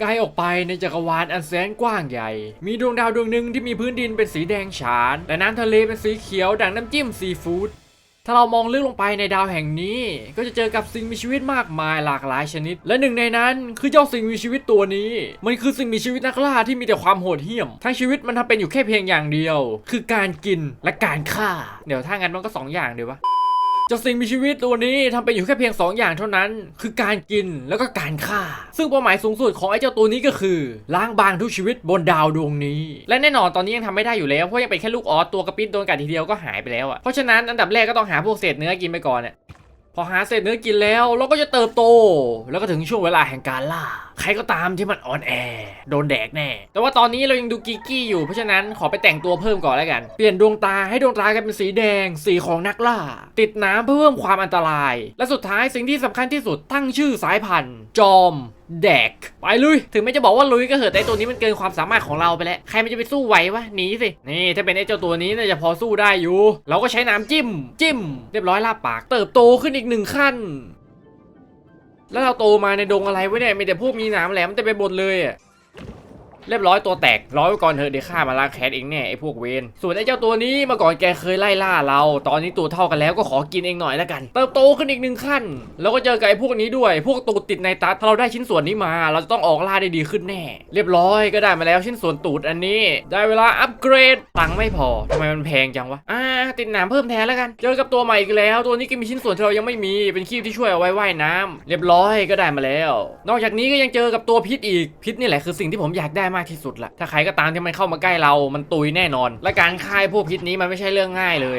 ไกลออกไปในจักรวาลอันแสนกว้างใหญ่ มีดวงดาวดวงหนึ่งที่มีพื้นดินเป็นสีแดงฉาน และน้ำทะเลเป็นสีเขียวดังน้ำจิ้มซีฟู้ด ถ้าเรามองลึกลงไปในดาวแห่งนี้ ก็จะเจอกับสิ่งมีชีวิตมากมายหลากหลายชนิด และหนึ่งในนั้นคือเจ้าสิ่งมีชีวิตตัวนี้ มันคือสิ่งมีชีวิตนักล่าที่มีแต่ความโหดเหี้ยม ทั้งชีวิตมันทำเป็นอยู่แค่เพียงอย่างเดียว คือการกินและการฆ่า เดี๋ยวถ้างั้นมันก็สองอย่างเดียววะ จ้าสิ่งมีชีวิตตัวนี้ทำไปอยู่แค่เพียง 2 อย่างเท่านั้น คือการกินแล้วก็การฆ่า ซึ่งเป้าหมายสูงสุดของไอ้เจ้าตัวนี้ก็คือ ล้างบางทุกชีวิตบนดาวดวงนี้ และแน่นอนตอนนี้ยังทำไม่ได้อยู่แล้วเพราะยังเป็นแค่ลูกออสตัวกระปิดโดนกัดทีเดียวก็หายไปแล้วอะเพราะฉะนั้นอันดับแรกก็ต้องหาพวกเศษเนื้อกินไปก่อนเนี่ยพอหาเศษเนื้อกินแล้ว เราก็จะเติบโต แล้วก็ถึงช่วงเวลาแห่งการล่า ใครก็ตามที่มันอ่อนแอโดนแดกแน่ แต่ว่าตอนนี้เรายังดูกิกกี้อยู่ เพราะฉะนั้นขอไปแต่งตัวเพิ่มก่อนแล้วกัน เปลี่ยนดวงตาให้ดวงตากลายเป็นสีแดง สีของนักล่า ติดน้ำเพื่อเพิ่มความอันตราย และสุดท้ายสิ่งที่สำคัญที่สุดตั้งชื่อสายพันธุ์ จอมแดก ไปลุย ถึงแม้จะบอกว่าลุยก็เหอะแต่ตัวนี้มันเกินความสามารถของเราไปแล้ว ใครมันจะไปสู้ไหววะหนีสิ นี่ถ้าเป็นไอ้เจ้าตัวนี้น่าจะพอสู้ได้อยู่ เราก็ใช้น้ำจิ้ม จิ้ม เรียบร้อยลาบปาก เติบโตขึ้นอีกหนึ่งขั้น แล้วเราโตมาในดงอะไรวะเนี่ยมีแต่พวกมีหนามแหลมแต่ไปหมดเลยอะ เรียบร้อยตัวแตกร้อยไว้ก่อนเถอะเดี๋ยวข้ามาล้างแค้นเองแน่ไอ้พวกเวนส่วนไอ้เจ้าตัวนี้เมื่อก่อนแกเคยไล่ล่าเรา ตอนนี้ตัวเท่ากันแล้วก็ขอกินเองหน่อยแล้วกัน เติบโตขึ้นอีกหนึ่งขั้น แล้วก็เจอกับไอ้พวกนี้ด้วย พวกตูดติดในตัดถ้าเราได้ชิ้นส่วนนี้มา เราจะต้องออกล่าได้ดีขึ้นแน่ เรียบร้อยก็ได้มาแล้วชิ้นส่วนตูดอันนี้ ได้เวลาอัปเกรดตังไม่พอทำไมมันแพงจังวะอ่าติดหนามเพิ่มแทนแล้วกันเจอกับตัวใหม่อีกแล้ว ตัวนี้ก็มีชิ้นส่วนที่เรายังไม่มีเป็นคีบที่ช่วยเอาไว้ว่ายน้ำเรียบร้อยก็ได้มาแล้ว นอกจากนี้ก็ยังเจอกับตัวพิษอีกพิษนี่แหละคือสิ่งที่ผมอยากได้มาากที่สุดละถ้าใครก็ตามที่มันเข้ามาใกล้เรา มันตุยแน่นอน และการฆ่าพวกพิษนี้มันไม่ใช่เรื่องง่ายเลย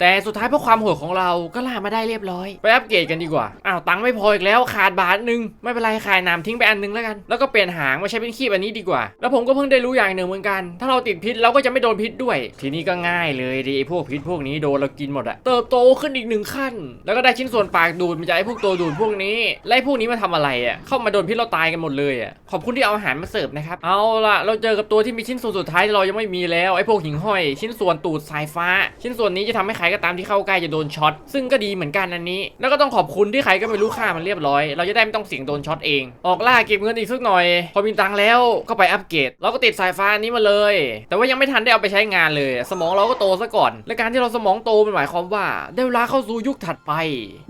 แต่สุดท้ายเพราะความโหดของเราก็ล่ามาได้เรียบร้อย ไปอัปเกรดกันดีกว่า อ้าวตังค์ไม่พออีกแล้วขาดบาทหนึ่งไม่เป็นไรขายน้ำทิ้งไปอันนึงแล้วกัน แล้วก็เปลี่ยนหางมาใช้เป็นคีบอันนี้ดีกว่า แล้วผมก็เพิ่งได้รู้อย่างหนึ่งเหมือนกัน ถ้าเราติดพิษเราก็จะไม่โดนพิษด้วย ทีนี้ก็ง่ายเลยดิพวกพิษพวกนี้โดนเรากินหมดอะเติบโตขึ้นอีกหนึ่งขั้น แล้วก็ได้ชิ้นส่วนปากดูดมาจากไอ้พวกตัวดูดพวกนี้และไอ้พวกนี้มาทำอะไรอะเข้ามาโดนพิษเราตายกันหมดเลยอะขอบคุณที่เอาอาหารมาเสิร์ฟนะครับเอาละเราเจอกับตัวที่มีชิ้นส่วนสุดท้ายเรายังไม่มีแล้วไอ้พวกหิ่งห้อย ชิ้นส่วนตูดสายฟ้า ชิ้นส่วนนี้จะทำให้ใครก็ตามที่เข้าใกล้จะโดนช็อตซึ่งก็ดีเหมือนกันอันนี้ แล้วก็ต้องขอบคุณที่ใครก็ไม่รู้ฆ่ามันเรียบร้อย เราจะได้ไม่ต้องเสี่ยงโดนช็อตเอง ออกล่าเก็บเงินอีกสักหน่อย พอมีตังค์แล้วก็ไปอัปเกรดเราก็ติดสายฟ้านี้มาเลย แต่ว่ายังไม่ทันได้เอาไปใช้งานเลย สมองเราก็โตซะก่อน และการที่เราสมองโตมันหมายความว่า ได้เวลาเข้าสู่ยุคถัดไป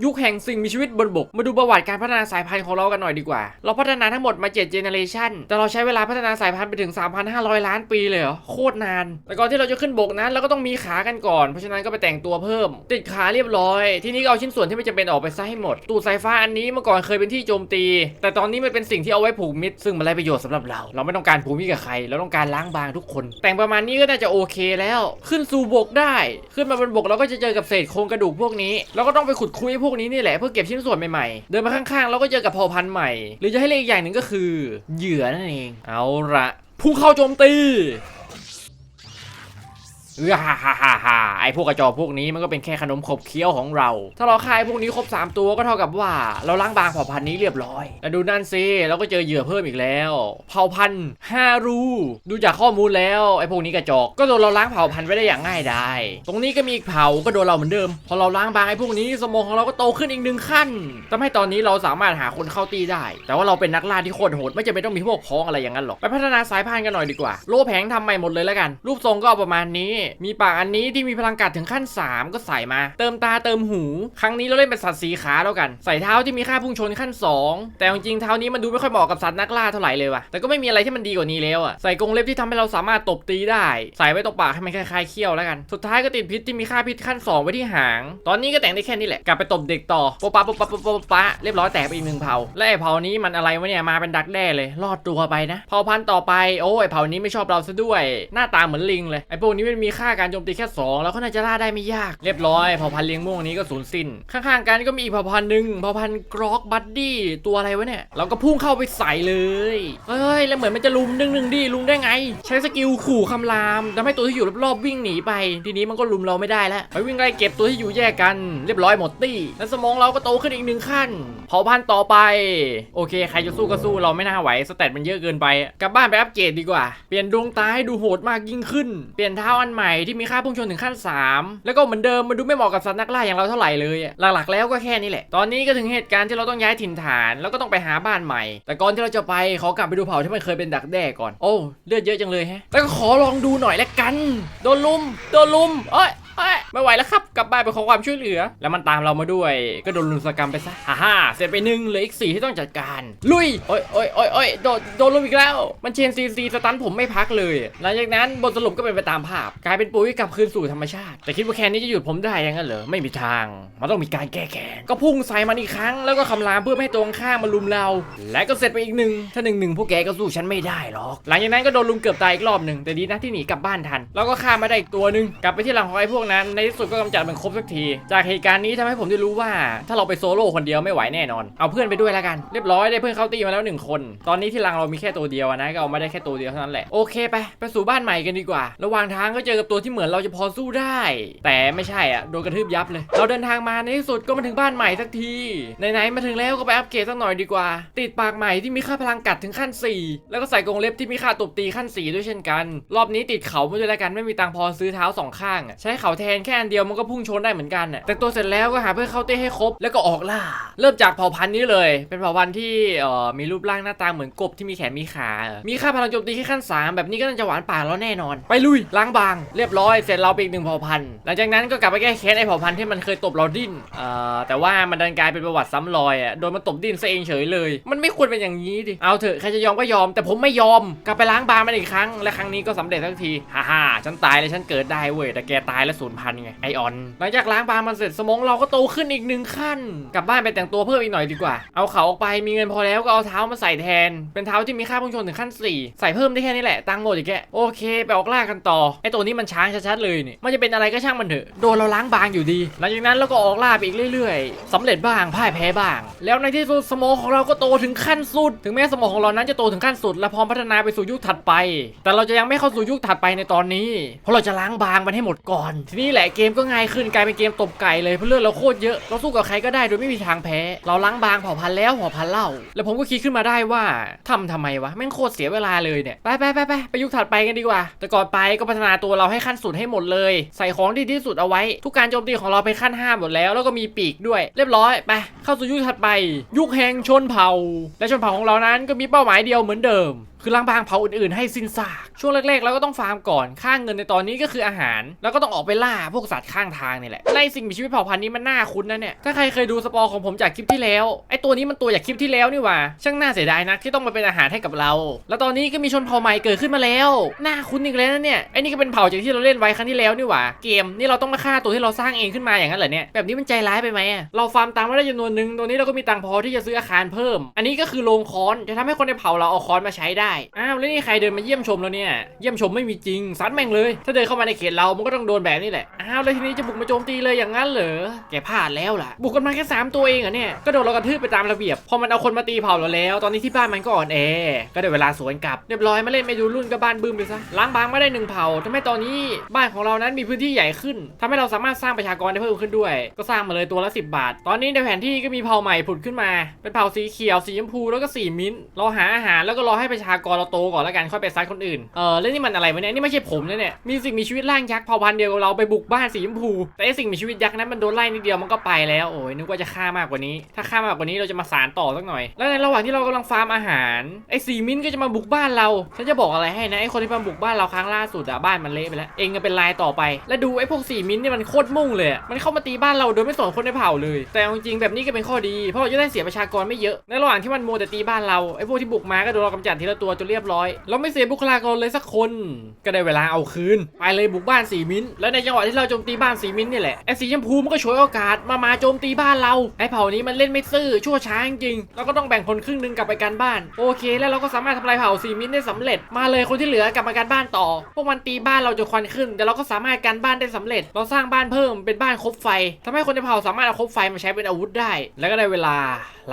ยุคแห่งสิ่งมีชีวิตบนบก มาดูประวัติการพัฒนาสายพันธุ์ของเรากันหน่อยดีกว่า เราพัฒนาทั้งหมดมา7เจเนเรชันแต่เราใช้เวลาพัฒนาสายพันธุ์ไปถึง 3,500 ล้านปีเลยเหรอโคตรนาน แต่ก่อนที่เราจะขึ้นบกนั้นเราก็ต้องมีขากันก่อน เพราะฉะนั้นก็ไปแต่งตัวเพิ่ม ติดขาเรียบร้อย ทีนี้ก็เอาชิ้นส่วนที่ไม่จำเป็นออกไปซะให้หมด ตูดสายฟ้าอันนี้เมื่อก่อนเคยเป็นที่โจมตี แต่ตอนนี้มันเป็นสิ่งที่เอาไว้ผูกมิตรซึ่งมันไร้ประโยชน์สำหรับเรา เราไม่ต้องการผูกมิตรกับใคร เราต้องการล้างบางทุกคน แต่งประมาณนี้ก็น่าจะโอเคแล้ว ขึ้นสู่บกได้ ขึ้นมาบนบกเราก็จะเจอกับเศษโครงกระดูกพวกนี้ เราก็ต้องไปขุดคุยพวกนี้นี่แหละเพื่อเก็บชิ้นส่วนใหม่ๆ เดินมาข้างๆเราก็เจอกับเผ่าพันธุ์ใหม่ หรือจะให้เรียกอีกอย่างหนึ่งก็คือ เหยื่อนั่นเอง เอาละพุ่งเข้าโจมตี เออฮ่าฮ่าฮ่าฮ่าไอพวกกระจอกพวกนี้มันก็เป็นแค่ขนมขบเคี้ยวของเรา ถ้าเราฆ่าไอ้พวกนี้ครบ 3 ตัวก็เท่ากับว่า เราล้างบางเผ่าพันธุ์นี้เรียบร้อยแล้วดูนั่นสิเราก็เจอเหยื่อเพิ่มอีกแล้ว เผ่าพันธุ์ฮารูดูจากข้อมูลแล้วไอพวกนี้กระจอกก็โดนเราล้างเผ่าพันธุ์ไว้ได้อย่างง่ายดายตรงนี้ก็มีอีกเผ่าก็โดนเราเหมือนเดิม พอเราล้างบางไอพวกนี้สมองของเราก็โตขึ้นอีกหนึ่งขั้นทำให้ตอนนี้เราสามารถหาคนเข้าตีได้ แต่ว่าเราเป็นนักล่าที่โคตรโหดไม่จำเป็นต้องมีพวกพ้องอะไรอย่างนั้นหรอกไปพัฒนาสายพันธุ์กันหน่อยดีกว่าโลแผงทำใหม่หมดเลยแล้วกัน รูปทรงก็ประมาณนี้มีปากอันนี้ที่มีพลังกัดถึงขั้น 3 ก็ใส่มา เติมตาเติมหู ครั้งนี้เราเล่นเป็นสัตว์สีขาแล้วกัน ใส่เท้าที่มีค่าพุ่งชนขั้น 2 แต่จริงเท้านี้มันดูไม่ค่อยเหมาะกับสัตว์นักล่าเท่าไหร่เลยว่ะแต่ก็ไม่มีอะไรที่มันดีกว่านี้แล้วอะใส่กรงเล็บที่ทำให้เราสามารถตบตีได้ ใส่ไว้ตรงปากให้มันคล้ายๆเขี้ยวแล้วกัน สุดท้ายก็ติดพิษที่มีค่าพิษขั้น 2 ไว้ที่หาง ตอนนี้ก็แต่งได้แค่นี้แหละกลับไปตบเด็กต่อโปะปะโปะปะโปะปะโปปะเรียบร้อยแตกไปอีกหนึ่งเผาและไอเผานี้มันอะไรวะเนี่ยมาเป็นดักแด้เลย รอดตัวไปนะเผาพันธุ์ต่อไปโอ้ยเผานี้ไม่ชอบเราซะด้วย หน้าตาเหมือนลิงเลยไอพวกนี้มันมีค่าการโจมตีแค่ 2 แล้วก็น่าจะล่าได้ไม่ยาก เรียบร้อยเผ่าพันธุ์เลี้ยงม่วงนี้ก็สูญสิ้น ข้างๆกันก็มีอีกเผ่าพันธุ์หนึ่งเผ่าพันธุ์กรอกบัดดี้ตัวอะไรวะเนี่ย เราก็พุ่งเข้าไปใส่เลย เฮ้ย แล้วเหมือนมันจะลุมนึ่งนึงดิลุมได้ไง ใช้สกิลขู่คำรามทำให้ตัวที่อยู่รอบๆวิ่งหนีไป ทีนี้มันก็ลุมเราไม่ได้แล้วไปวิ่งไล่เก็บตัวที่อยู่แยกกัน เรียบร้อยหมดตี้แล้วสมองเราก็โตขึ้นอีกหนึ่งขั้นเผ่าพันธุ์ต่อไป โอเค ใครจะสู้ก็สู้เราไม่น่าไหวสเตตมันเยอะเกินไป กลับบ้านไปอัปเกรดดีกว่า เปลี่ยนดวงตาให้ดูโหดมากยิ่งขึ้น เปลี่ยนเท้าอันใหม่ม่ที่มีค่าพุ่งชนถึงขั้น 3 แล้วก็เหมือนเดิมมันดูไม่เหมาะกับสัตว์นักล่าอย่างเราเท่าไหร่เลยอะหลักๆแล้วก็แค่นี้แหละ ตอนนี้ก็ถึงเหตุการณ์ที่เราต้องย้ายถิ่นฐาน แล้วก็ต้องไปหาบ้านใหม่ แต่ก่อนที่เราจะไปขอกลับไปดูเผ่าที่มันเคยเป็นดักแด้ก่อน โอ้เลือดเยอะจังเลยแฮะ แล้วก็ขอลองดูหน่อยละกัน โดนลุม โดนลุม เอ้ยเอ้ย ไม่ไหวแล้วครับกลับบ้านไปขอความช่วยเหลือ แล้วมันตามเรามาด้วย ก็โดนลุมสกรรมไปซะฮ่าฮ่าเสร็จไปหนึ่งเหลืออีกสี่ที่ต้องจัดการ ลุยโอ้ยโอ้ยโอ้ยโอ้ยโดนโดนลุมอีกแล้ว มันเชนซีซีสตันผมไม่พักเลย หลังจากนั้นบทสรุปก็เป็นไปตามภาพ กลายเป็นปุ๋ยกลับคืนสู่ธรรมชาติ แต่คิดว่าแค่นี้จะหยุดผมได้ยังงั้นเหรอไม่มีทาง มันต้องมีการแก้แค้นก็พุ่งใส่มันอีกครั้งแล้วก็คำรามเพื่อไม่ให้ตรงข้ามมาลุมเรา และก็เสร็จไปอีกหนึ่งถ้าหนึ่งหนึ่งพวกแกก็สู้ฉันไม่ได้หรอก หลังจากนั้นก็โดนลุมเกือบตายอีกรอบหนึ่งแต่ดีนะที่หนีกลับบ้านทันแล้วก็ฆ่ามาได้อีกตัวหนึ่งกลับไปที่หลังของไอ้พวกนั้นในที่สุดก็กำจัดมันครบสักที จากเหตุการณ์นี้ทำให้ผมได้รู้ว่า ถ้าเราไปโซโล่คนเดียวไม่ไหวแน่นอน เอาเพื่อนไปด้วยแล้วกัน เรียบร้อยได้เพื่อนเข้าตีมาแล้วหนึ่งคน ตอนนี้ที่หลังเรามีแค่ตัวเดียวนะ ก็เอามาได้แค่ตัวเดียวเท่านั้นแหละ โอเคไป ไปสู่บ้านใหม่กันดีกว่า ระหว่างทางก็เจอกับตัวที่เหมือนเราจะพอสู้ได้ แต่ไม่ใช่อะ โดนกระทืบยับเลย เราเดินทางมาในที่สุดก็มาถึงบ้านใหม่สักที ไหนๆมาถึงแล้วก็ไปอัปเกรดสักหน่อยดีกว่า ติดปากใหม่ที่มีค่าพลังกัดถึงขั้น 4 แล้วก็ใส่กรงเล็บที่มีค่าตบตีขั้น 4 ด้วยเช่นกัน รอบนี้ติดเขามาด้วยแล้วกันไม่มีตังพอซื้อเท้าสองข้าง ใช้เขาแทนค่อันเดียวมันก็พุ่งชนได้เหมือนกันอะแต่ตัวเสร็จแล้วก็หาเพื่อนเข้าเต้ให้ครบแล้วก็ออกล่า เริ่มจากเผ่าพันธุ์นี้เลย เป็นเผ่าพันธุ์ที่เอ่อมีรูปร่างหน้าตาเหมือนกบที่มีแขนมีขาเออมีค่าพลังโจมตีแค่ขั้น 3 แบบนี้ก็น่าจะหวานป่ากแล้วแน่นอน ไปลุยล้างบาง เรียบร้อยเสร็จเราไปอีกหนึ่งเผ่าพันธุ์หลังจากนั้นก็กลับไปแก้แค้นไอ้เผ่าพันธุ์ที่มันเคยตบเราดิ้นเอ่อแต่ว่ามันดันกลายเป็นประวัติซ้ำรอยอะโดนมันตบดิ้นซะเองเฉยเลย มันไม่ควรเป็นอย่างนี้ดิเอาเถอะใครจะยอมก็ยอม แต่ผมไม่ยอมกลับไปล้างบางมันอีกครั้งและครั้งนี้ก็สำเร็จสักทีฮ่าฮ่าฉันตายแล้วฉันเกิดได้เว้ยแต่แกตายแล้วสูญพันธไงไอออนหลังจากล้างบางมันเสร็จสมองเราก็โตขึ้นอีกหนึ่งขั้น กลับบ้านไปแต่งตัวเพิ่มอีกหน่อยดีกว่า เอาเขาออกไปมีเงินพอแล้วก็เอาเท้ามาใส่แทน เป็นเท้าที่มีค่าพุ่งชนถึงขั้น 4 ใส่เพิ่มได้แค่นี้แหละตังหมดอีกแกโอเค ไปออกล่ากันต่อไอตัวนี้มันช้างชัดๆเลยนี่มันจะเป็นอะไรก็ช่างมันเถอะโดนเราล้างบางอยู่ดี หลังจากนั้นเราก็ออกล่าไปอีกเรื่อยๆสำเร็จบ้างพ่ายแพ้บ้าง แล้วในที่สุดสมองของเราก็โตถึงขั้นสุด ถึงแม้สมองของเรานั้นจะโตถึงขั้นสุด และพร้อมพัฒนาไปสู่ยุคถัดไป แต่เราจะยังไม่เข้าสู่ยุคถัดไปในตอนนี้ เพราะเราจะล้างบางมันให้หมดก่อน ทีนี้แหละเกมก็ง่ายขึ้นกลายเป็นเกมตบไก่เลยเพราะเลือดเราโคตรเยอะเราสู้กับใครก็ได้โดยไม่มีทางแพ้ เราล้างบางเผ่าพันธุ์แล้วเผ่าพันธุ์เล่า แล้วผมก็คิดขึ้นมาได้ว่าทำทำไมวะแม่งโคตรเสียเวลาเลยเนี่ยไปไปไปไปไปยุคถัดไปกันดีกว่า แต่ก่อนไปก็พัฒนาตัวเราให้ขั้นสุดให้หมดเลย ใส่ของที่ดีที่สุดเอาไว้ ทุกการโจมตีของเราไปขั้นห้าหมดแล้ว แล้วก็มีปีกด้วย เรียบร้อยไปเข้าสู่ยุคถัดไป ยุคแห่งชนเผ่า และชนเผ่าของเรานั้นก็มีเป้าหมายเดียวเหมือนเดิม คือล้างบางเผาอื่นๆให้สิ้นซากช่วงแรกๆเราก็ต้องฟาร์มก่อนค่าเงินในตอนนี้ก็คืออาหาร แล้วก็ต้องออกไปล่าพวกสัตว์ข้างทางนี่แหละไล่สิ่งมีชีวิตเผ่าพันธุ์นี้มันน่าคุ้นนะเนี่ยถ้าใครเคยดูสปอร์ของผมจากคลิปที่แล้วไอตัวนี้มันตัวจากคลิปที่แล้วนี่หว่าช่างน่าเสียดายนะที่ต้องมาเป็นอาหารให้กับเรา แล้วตอนนี้ก็มีชนเผ่าใหม่เกิดขึ้นมาแล้วน่าคุ้นอีกแล้วนะเนี่ยไอนี่ก็เป็นเผ่าจากที่เราเล่นไว้ครั้งที่แล้วนี่หว่าเกมนี่เราต้องมาฆ่าตัวที่เราสร้างเองขึ้นมาอย่างนั้นเหรอเนี่ยแบบนี้มันใจร้ายไปไหมเราฟาร์มตามมาได้จำนวนหนึ่งตรงนี้เราก็มีตังค์พอที่จะซื้ออาคารเพิ่ม อันนี้ก็คือโรงค้อนจะทำให้คนในเผ่าเราเอาค้อนมาใช้ได้อ้าวแล้วนี่ใครเดินมาเยี่ยมชมแล้วเนี่ยเยี่ยมชมไม่มีจริงซัดแม่งเลย ถ้าเดินเข้ามาในเขตเรามันก็ต้องโดนแบบนี้แหละอ้าวแล้วทีนี้จะบุกมาโจมตีเลยอย่างนั้นเหรอแกพลาดแล้วล่ะ บุกกันมาแค่สามตัวเองเหรอเนี่ยก็โดนเรากระทืบไปตามระเบียบพอมันเอาคนมาตีเผ่าเราแล้ว ตอนนี้ที่บ้านมันก็อ่อนแอก็ได้เวลาสวนกลับเรียบร้อยมาเล่นไม่ดูรุ่นก็บ้านบึ้มไปซะล้างบางไม่ได้หนึ่งเผ่าทำให้ตอนนี้บ้านของเรานั้นมีพื้นที่ใหญ่ขึ้นทำให้เราสามารถสร้างประชากรได้เพิ่มขึ้นด้วย ก็สร้างมาเลยตัวละ 10 บาท ตอนนี้ในแผนที่ก็มีเผ่าใหม่ผุดขึ้นมา เป็นเผ่าสีเขียวสีชมพูแล้วก็สีมิ้นท์เราหาอาหารแล้วก็รอให้ประชากรเราโตก่อนแล้วกันค่อยไปซัดคนอื่น เออแล้วนี่มันอะไรวะเนี่ยนี่ไม่ใช่ผมนะเนี่ยมีสิ่งมีชีวิตร่างยักษ์เผ่าพันธุ์เดียวกับเราไปบุกบ้านสีชมพูแต่ไอสิ่งมีชีวิตยักษ์นั้นมันโดนไล่นิดเดียวมันก็ไปแล้วโอ้ยนึกว่าจะฆ่ามากกว่านี้ ถ้าฆ่ามากกว่านี้เราจะมาสารต่อสักหน่อย แล้วในระหว่างที่เรากำลังฟาร์มอาหารไอสีมิ้นท์ก็จะมาบุกบ้านเราฉันจะบอกอะไรให้นะไอคนที่มาบุกบ้านเราครั้งล่าสุดอะบ้านมันเละไปแล้วเองก็เป็นลายต่อไป แล้วดูไอพวกสีมิ้นท์เนี่ยมันโคตรมุ่งเลยมันเข้ามาตีบ้านเราโดยไม่สนคนในเผ่าเลย แต่จริงๆแบบนี้ก็เป็นข้อดีเพราะเราจะได้เสียประชากรไม่เยอะในระหว่างที่มันโมแต่ตีบ้านเราไอพวกที่บุกมาก็โดนเรากำจัดทีละตัวจนเรียบร้อย เราไม่เสียบุคลากรเลยสักคน ก็ได้เวลาเอาคืน ไปเลยบุกบ้านสีมิ้นท์แล้วในจังหวะที่เราโจมตีบ้านสีมิ้นท์นี่แหละไอสีชมพูมันก็ฉวยโอกาสมามาโจมตีบ้านเราไอเผ่านี้มันเล่นไม่ซื่อชั่วช้าจริงเราก็ต้องแบ่งคนครึ่งหนึงกลับไปกันบ้าน โอเค แล้วเราก็สามารถทำลายเผ่าสีมิ้นท์ได้สำเร็จ มาเลยคนที่เหลือกลับมากันบ้านต่อ พวกมันตีบ้านเราจนควันขึ้น แต่เราก็สามารถกันบ้านได้สำเร็จ เราสร้างบ้านเพิ่มเป็นบ้านคบไฟทำให้คนในเผ่าสามารถเอาคบไฟมาใช้เป็นอาวุธได้ แล้วก็ได้เวลา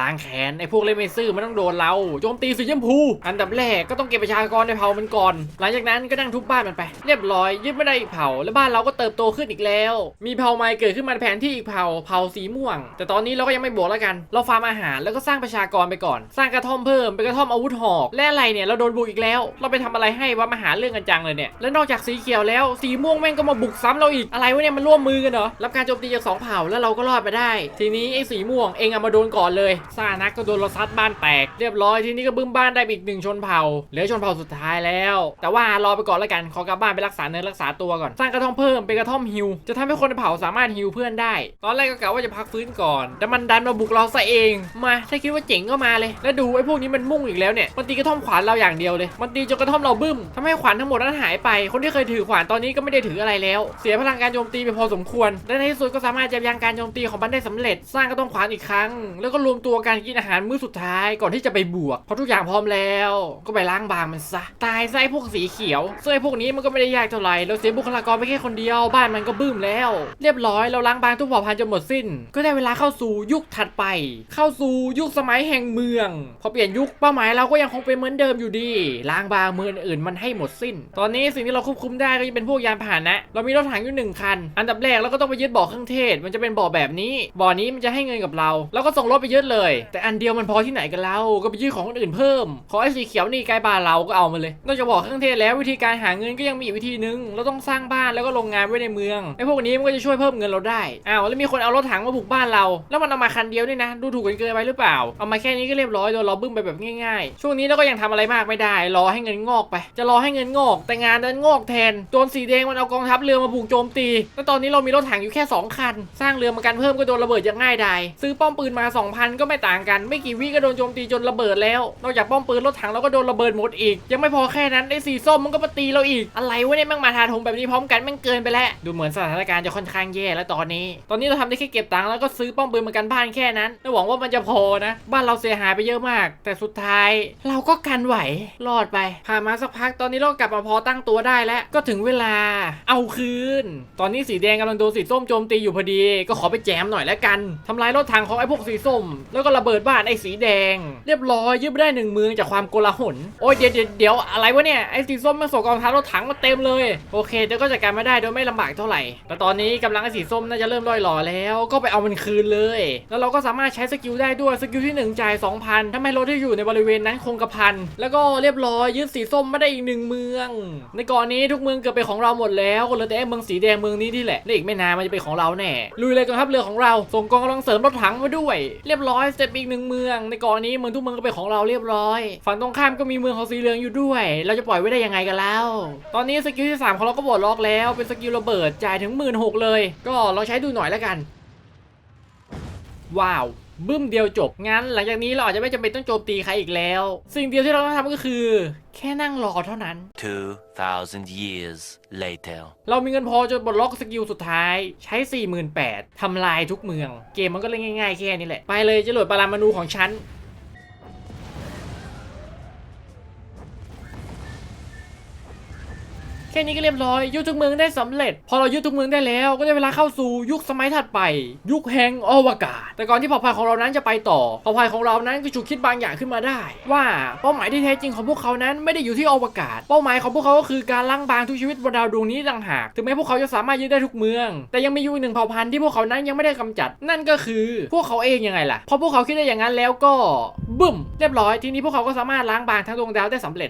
ล้างแค้นไอ้พวกเล่นไม่ซื่อมันต้องโดนเราโจมตีสีชมพู อันดับแรกก็ต้องเก็บประชากรในเผ่ามันก่อน หลังจากนั้นก็นั่งทุบบ้านมันไป เรียบร้อยยึดไม่ได้อีกเผ่า และบ้านเราก็เติบโตขึ้นอีกแล้ว มีเผ่าใหม่เกิดขึ้นมาแผนที่อีกเผ่าเผ่าสีม่วง แต่ตอนนี้เราก็ยังไม่บวกแล้วกัน เราฟาร์มอาหารแล้วก็สร้างประชากรไปก่อน สร้างกระท่อมเพิ่มเป็นกระท่อมอาวุธหอกและอะไรเนี่ยเราโดนบุกอีกแล้ว เราไปทำอะไรให้วะมาหาเรื่องกันจังเลยเนี่ยและนอกจากสีเขียวแล้วสีม่วงแม่งก็มาบุกซ้ำเราอีกอะไรวะเนี่ยมันร่วมมือกันเหรอรับการโจมตีจากสองเผ่าแล้วเราก็รอดไปได้ ทีนี้ไอ้สีม่วงเองเอามาโดนก่อนเลยซานักก็โดนเราซัดบ้านแตกเรียบร้อยทีนี้ก็บึ้มบ้านได้อีกหนึ่งชนเผ่าเหลือชนเผ่าสุดท้ายแล้ว แต่ว่ารอไปก่อนแล้วกันขอกลับบ้านไปรักษาเนื้อรักษาตัวก่อน สร้างกระท่อมเพิ่มเป็นกระท่อมฮิวจะทำให้คนในเผ่าสามารถฮิวเพื่อนได้ ตอนแรกก็กะว่าจะพักฟื้นก่อน แต่มันดันมาบุกเราซะเองมาถ้าคิดว่าเจ๋งก็มาเลย แล้วดูไอ้พวกนี้มันมุ่งอีกแล้วเนี่ยมันตีกระท่อมขวานเราอย่างเดียวเลยมันตีจนกระท่อมเราบึ้มทำให้ขวานทั้งหมดนั้นหายไป คนที่เคยถือขวานตอนนี้ก็ไม่ได้ถืออะไรแล้ว เสียพลังการโจมตีไปพอสมควรและในที่สุดก็สามารถยับยั้งการโจมตีของมันได้สำเร็จ สร้างกระท่อมขวานอีกครั้ง แล้วก็รวมตัวกันกินอาหารมื้อสุดท้ายก่อนที่จะไปบวกพอทุกอย่างพร้อมแล้วก็ไปล้างบางมันซะ ตายไอ้พวกสีเขียวซึ่งไอ้พวกนี้มันก็ไม่ได้ยากเท่าไหร่เราเสียบุคลากรไปแค่คนเดียวบ้านมันก็บึ้มแล้ว เรียบร้อยเราล้างบางทุกเผ่าพันธุ์จนหมดสิ้น ก็ได้เวลาเข้าสู่ยุคถัดไป เข้าสู่ยุคสมัยแห่งเมือง พอเปลี่ยนยุคเป้าหมายเราก็ยังคงเป็นเหมือนเดิมอยู่ดีล้างบางเมืองอื่นมันให้หมดสิ้น ตอนนี้สิ่งที่เราควบคุมได้ก็จะเป็นพวกยานพาหนะ เรามีรถถังอยู่หนึ่งคัน อันดับแรกเราก็ต้องไปยึดบ่อเครื่องเทศ มันจะเป็นบ่อแบบนี้ บ่อนี้มันจะให้เงินกับเราเราก็ส่งรถไปยึดเลย แต่อันเดียวมันพอที่ไหนกันเล่าก็ไปยึดของคนอื่นเพิ่ม ขอไอ้สีเขียวนี่ใกล้บ้านเราก็เอามาเลย นอกจากบ่อเครื่องเทศแล้ววิธีการหาเงินก็ยังมีอีกวิธีนึง เราต้องสร้างบ้านแล้วก็โรงงานไว้ในเมืองไอ้พวกนี้มันก็จะช่วยเพิ่มเงินเราได้อ้าวแล้วมีคนเอารถถังมาบุกบ้านเรา แล้วมันเอามาคันเดียวด้วยนะ ดูถูกกันเกินไปหรือเปล่า เอามาแค่นี้ก็เรียบร้อยโดนเราบึ้มไปแบบง่ายๆ ช่วงนี้เราก็ยังทำอะไรมากไม่ได้ รอให้เงินงอกไป จะรอให้เงินงอก แต่งานดันงอกแทนโจรสีแดงมันเอากองทัพเรือมาบุกโจมตี แล้วตอนนี้เรามีรถถังอยู่แค่ 2 คัน สร้างเรือมากันเพิ่มก็โดนระเบิดอย่างง่ายดายซื้อป้อมปืนมา 2,000 ก็ไม่ต่างกัน ไม่กี่วิก็โดนโจมตีจนระเบิดแล้ว นอกจากป้อมปืนรถถังเราก็โดนระเบิดหมดอีก ยังไม่พอแค่นั้นไอ้สีส้มมันก็มาตีเราอีก อะไรวะเนี่ยแม่งมาทาทงแบบนี้พร้อมกันแม่งเกินไปแล้ว ดูเหมือนสถานการณ์จะค่อนข้างแย่แล้วตอนนี้ ตอนนี้เราทำได้แค่เก็บตังค์แล้วก็ซื้อป้อมปืนมากันบ้านแค่นั้นแล้วหวังว่ามันจะพอนะ บ้านเราเสียหายไปเยอะมาก แต่สุดท้ายเราก็กันไหวรอดไปผ่านมาสักพักตอนนี้เรากลับมาพอตั้งตัวได้แล้วก็ถึงเวลา เอาคืน ตอนนี้สีแดงกำลังโดนสีส้มโจมตีอยู่พอดี ก็ขอไปแจมหน่อยแล้วกันทำลายรถถังของไอ้พวกสีส้ม แล้วก็ระเบิดบ้านไอ้สีแดง เรียบร้อยยึดไม่ได้หนึ่งเมืองจากความโกลาหลโอ้ยเดี๋ยวเดี๋ยวอะไรวะเนี่ยไอ้สีส้มมันส่งกองทัพรถถังมาเต็มเลยโอเคเดี๋ยวก็จัดการไม่ได้โดยไม่ลำบากเท่าไหร่ แต่ตอนนี้กำลังไอ้สีส้มน่าจะเริ่มลอยหล่อแล้วก็ไปเอามันคืนเลย แล้วเราก็สามารถใช้สกิลได้ด้วยสกิลที่ 1 จ่าย 2,000ทำให้รถที่อยู่ในบริเวณนั้นคงกระพันแล้วก็เรียบร้อยยึดสีส้มมาได้อีกหนึ่งเมือง ในก่อนนี้ทุกเมืองเกือบเป็นของเราหมดแล้วก็เหลือแต่เมืองสีแดงเมืองนี้ที่แหละและอีกไม่นานมันจะเป็นของเราแน่ลุยเลยกองทัพเรือของเราส่งกองกำลังเสริมรถถังมาด้วย เรียบร้อยเสร็จอีกหนึ่งเมือง ในก่อนนี้เมืองทุกเมืองก็เป็นของเราเรียบร้อย ฝั่งตรงข้ามก็มีเมืองของสีเหลืองอยู่ด้วย เราจะปล่อยไว้ได้ยังไงกันแล้ว ตอนนี้สกิลที่3ของเราก็บดล็อกแล้ว เป็นสกิลระเบิดจ่ายถึง1 6ื่นเลย ก็ลองใช้ดูหน่อยแล้วกัน ว้าวบึ้มเดียวจบ งั้นหลังจากนี้เราอาจจะไม่จำเป็นต้องโจมตีใครอีกแล้ว สิ่งเดียวที่เราต้องทำก็คือ แค่นั่งรอเท่านั้น 2,000 years later. เรามีเงินพอจนปลดล็อกสกิลสุดท้าย ใช้ 48,000ทำลายทุกเมือง เกมมันก็เล่นง่ายๆแค่นี้แหละ ไปเลยจรวดปรามาณูของฉัน ค่นี้ก็เรียบร้อยยึดทุกเมืองได้สำเร็จ พอเรายึดทุกเมืองได้แล้วก็ได้เวลาเข้าสู่ยุคสมัยถัดไป ยุคแห่งอวกาศ แต่ก่อนที่เผ่าพันธุ์ของเรานั้นจะไปต่อเผ่าพันธุ์ของเรานั้นก็ฉุกคิดบางอย่างขึ้นมาได้ ว่าเป้าหมายที่แท้จริงของพวกเขานั้นไม่ได้อยู่ที่อวกาศ เป้าหมายของพวกเขาก็คือการล้างบางทุกชีวิตบนดาวดวงนี้ต่างหากถึงแม้พวกเขาจะสามารถยึดได้ทุกเมือง แต่ยังมีอยู่หนึ่งเผ่าพันธุ์ที่พวกเขานั้นยังไม่ได้กำจัด นั่นก็คือพวกเขาเองยังไงล่ะพอพวกเขาคิดได้อย่างนั้นแล้วก็บึ้มเรียบร้อยทีนี้พวกเขาก็สามารถล้างบางทั้งดวงดาวได้สำเร็จ